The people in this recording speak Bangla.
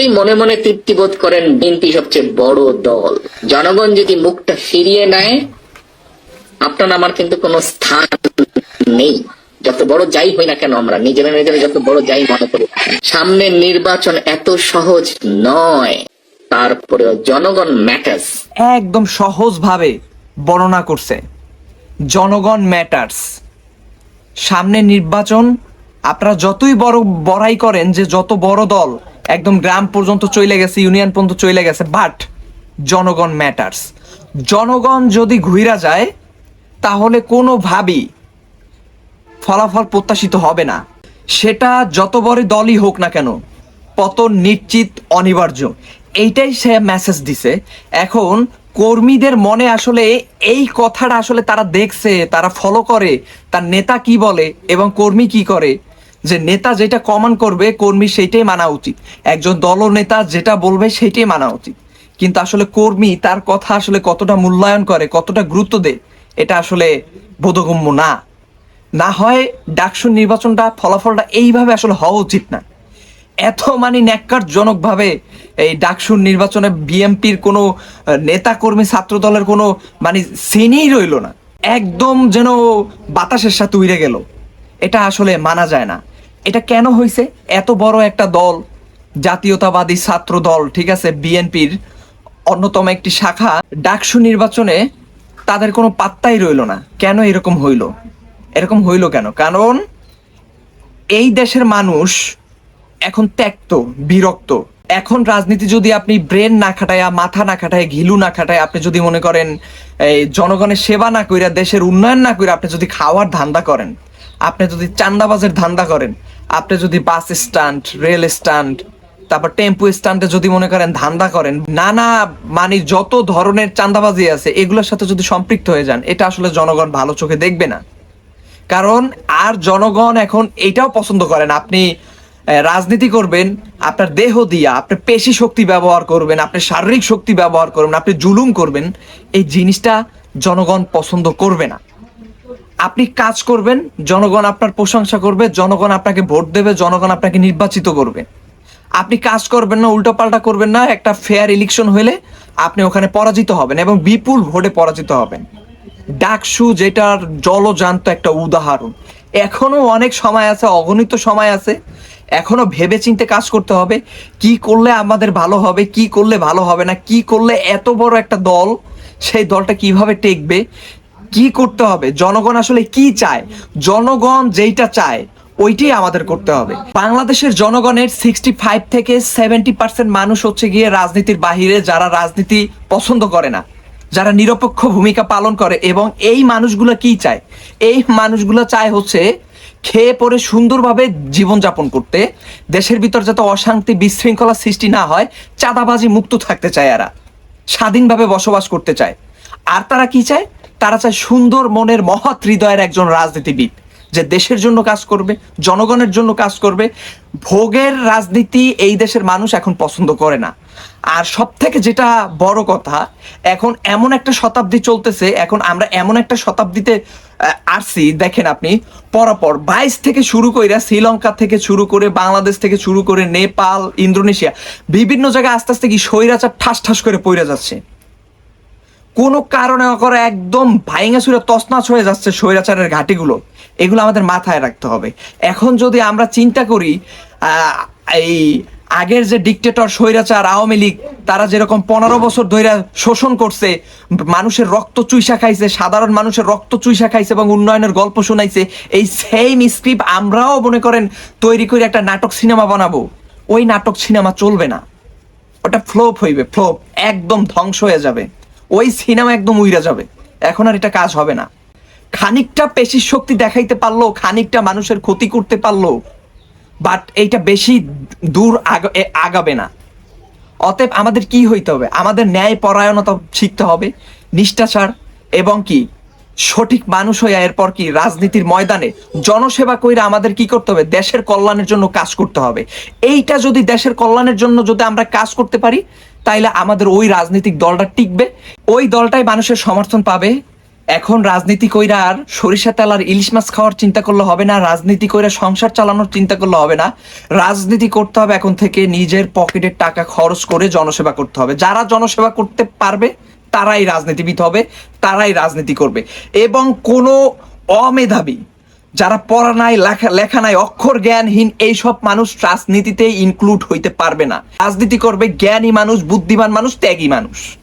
যতই মনে মনে তৃপ্তি বোধ করেন বিএনপি সবচেয়ে বড় দল। জনগণ যদি মুখটা ফিরিয়ে নেয়, আপনার আমার কিন্তু কোনো স্থান নেই। যত বড় যাই হই না কেন আমরা, নিজেরা নিজেরা যত বড় যাই মনে করি। সামনের নির্বাচন এত সহজ নয়, তারপরেও জনগণ ম্যাটার্স একদম সহজভাবে বর্ণনা করছে, জনগণ ম্যাটার্স সামনে নির্বাচন, আপনারা যতই বড়, বড়াই করেন যে যত বড় দল একদম গ্রাম পর্যন্ত চলে গেছে, ইউনিয়ন পর্যন্ত চলে গেছে বাট জনগণ ম্যাটার্স জনগণ যদি ঘুইরা যায়, তাহলে কোনোভাবেই ফলাফল প্রত্যাশিত হবে না। সেটা যত বড় দলই হোক না কেন, পতন নিশ্চিত অনিবার্য। এইটাই সে মেসেজ দিছে। এখন কর্মীদের মনে আসলে এই কথাটা আসলে তারা দেখছে, তারা ফলো করে, তার নেতা কি বলে এবং কর্মী কি করে যে নেতা যেটা কমান করবে, কর্মী সেইটাই মানা উচিত। একজন দলনেতা যেটা বলবে সেইটাই মানা উচিত। কিন্তু আসলে কর্মী তার কথা আসলে কতটা মূল্যায়ন করে, কতটা গুরুত্ব দেয়, এটা আসলে বোধগম্য না। না হয় ডাকসুর নির্বাচনটা, ফলাফলটা এইভাবে আসলে হওয়া উচিত না। এত মানে ন্যাক্কারজনকভাবে এই ডাকসুর নির্বাচনে বিএমপির কোনো নেতা কর্মী ছাত্র দলের কোনো মানে সিনই রইল না। একদম যেন বাতাসের সাথে উড়ে গেল। এটা আসলে মানা যায় না। এটা কেন হয়েছে এত বড় একটা দল, জাতীয়তাবাদী ছাত্র দল, ঠিক আছে, বিএনপির অন্যতম একটি শাখা, ডাকসু নির্বাচনে তাদের কোনো পাত্তাই রইল না। কেন এরকম হইল? এরকম হইল কেন? কারণ এই দেশের মানুষ এখন ত্যক্ত, বিরক্ত। এখন রাজনীতি যদি আপনি ব্রেন না খাটায়, মাথা না খাটায়, ঘিলু না খাটায়, আপনি যদি মনে করেন, এই জনগণের সেবা না কইরা, দেশের উন্নয়ন না করে আপনি যদি খাওয়ার ধান্দা করেন আপনি যদি চান্দাবাজের ধান্দা করেন, আপনি যদি বাস স্ট্যান্ড, রেল স্ট্যান্ড, তারপর টেম্পু স্ট্যান্ডে যদি মনে করেন ধান্দা করেন, নানা মানে যত ধরনের চান্দাবাজি আছে, এগুলোর সাথে যদি সম্পৃক্ত হয়ে যান, এটা আসলে জনগণ ভালো চোখে দেখবে না। কারণ আর জনগণ এখন এটাও পছন্দ করেন আপনি রাজনীতি করবেন, আপনার দেহ দিয়া আপনি পেশি শক্তি ব্যবহার করবেন আপনি শারীরিক শক্তি ব্যবহার করবেন, আপনি জুলুম করবেন, এই জিনিসটা জনগণ পছন্দ করবে না। আপনি কাজ করবেন, জনগণ আপনার প্রশংসা করবে, জনগণ আপনাকে ভোট দেবে, জনগণ আপনাকে নির্বাচিত করবে। আপনি কাজ করবেন না, উল্টোপাল্টা করবেন না, একটা ফেয়ার ইলেকশন হলে আপনি ওখানে পরাজিত হবেন এবং বিপুল ভোটে পরাজিত হবেন। ডাকসু যেটার জলজান্ত একটা উদাহরণ। এখনও অনেক সময় আছে, অগণিত সময় আছে, এখনও ভেবে চিন্তে কাজ করতে হবে, কি করলে আমাদের ভালো হবে, কি করলে ভালো হবে না, কি করলে এত বড় একটা দল, সেই দলটা কীভাবে টেকবে কি করতে হবে? জনগণ আসলে কি চায়? জনগণ যেইটা চায়, ওইটাই আমাদের করতে হবে। বাংলাদেশের জনগণের সিক্সটি ফাইভ থেকে সেভেন্টি পার্সেন্ট মানুষ হচ্ছে গিয়ে রাজনীতির বাহিরে যারা রাজনীতি পছন্দ করে না, যারা নিরপেক্ষ ভূমিকা পালন করে এবং এই মানুষগুলো কি চায়? এই মানুষগুলো চায় হচ্ছে খেয়ে পরে সুন্দরভাবে জীবনযাপন করতে, দেশের ভিতর যাতে অশান্তি বিশৃঙ্খলা সৃষ্টি না হয়, চাঁদাবাজি মুক্ত থাকতে চায় এরা, স্বাধীনভাবে বসবাস করতে চায়। আর তারা কি চায়? তারা চায় সুন্দর মনের মহৎ হৃদয়ের একজন রাজনীতিবিদ, যে দেশের জন্য কাজ করবে, জনগণের জন্য কাজ করবে। ভোগের রাজনীতি এই দেশের মানুষ এখন পছন্দ করে না। আর সব থেকে যেটা বড় কথা, এখন এমন একটা শতাব্দী চলতেছে, এখন আমরা এমন একটা শতাব্দীতে আসছি, দেখেন আপনি, পরপর বাইশ থেকে শুরু করে শ্রীলঙ্কা থেকে শুরু করে বাংলাদেশ থেকে শুরু করে নেপাল, ইন্দোনেশিয়া, বিভিন্ন জায়গায় আস্তে আস্তে কি স্বৈরাচার ঠাস ঠাস করে পড়ে যাচ্ছে। কোনো কারণে করে একদম ভাইঙে সুরে তছনাছ হয়ে যাচ্ছে স্বৈরাচারের ঘাটিগুলো। এগুলো আমাদের মাথায় রাখতে হবে। এখন যদি আমরা চিন্তা করি এই আগের যে ডিকটেটর স্বৈরাচার, আওয়ামী লীগ, তারা যেরকম পনেরো বছর ধরে শোষণ করছে, মানুষের রক্ত চুইসা খাইছে, সাধারণ মানুষের রক্ত চুইসা খাইছে এবং উন্নয়নের গল্প শোনাইছে, এই সেম স্ক্রিপ্ট আমরাও মনে করেন তৈরি করে একটা নাটক সিনেমা বানাবো। ওই নাটক সিনেমা চলবে না। ওটা ফ্লোপ হইবে, ফ্লোপ, একদম ধ্বংস হয়ে যাবে। ওই সিনেমা একদম উইরা যাবে। এখন আর এটা কাজ হবে না। খানিকটা পেশির শক্তি দেখাইতে পারল, খানিকটা মানুষের ক্ষতি করতে পারল বাট এইটা বেশি দূর আগাবে না। অতএব আমাদের কি হইতে হবে? আমাদের ন্যায় পরায়ণতা শিখতে হবে নিষ্ঠাচার এবং কি সঠিক মানুষ হইয়া এরপর কি রাজনীতির ময়দানে জনসেবা কইরা আমাদের কি করতে হবে? দেশের কল্যাণের জন্য কাজ করতে হবে। এইটা যদি দেশের কল্যাণের জন্য যদি আমরা কাজ করতে পারি তাইলে আমাদের ওই রাজনৈতিক দলটা টিকবে। ওই দলটাই মানুষের সমর্থন পাবে। এখন রাজনীতি কইরা আর সরিষা তেল আর ইলিশ মাছ খাওয়ার চিন্তা করলে হবে না, রাজনীতি কইরা সংসার চালানোর চিন্তা করলে হবে না। রাজনীতি করতে হবে এখন থেকে নিজের পকেটের টাকা খরচ করে জনসেবা করতে হবে। যারা জনসেবা করতে পারবে, তারাই রাজনীতিবিদ হবে, তারাই রাজনীতি করবে। এবং কোনো অমেধাবী যারা পড়া নাই, লেখা লেখা নাই, অক্ষর জ্ঞানহীন, এইসব মানুষ রাজনীতিতে ইনক্লুড হইতে পারবে না। রাজনীতি করবে জ্ঞানী মানুষ, বুদ্ধিমান মানুষ, ত্যাগী মানুষ।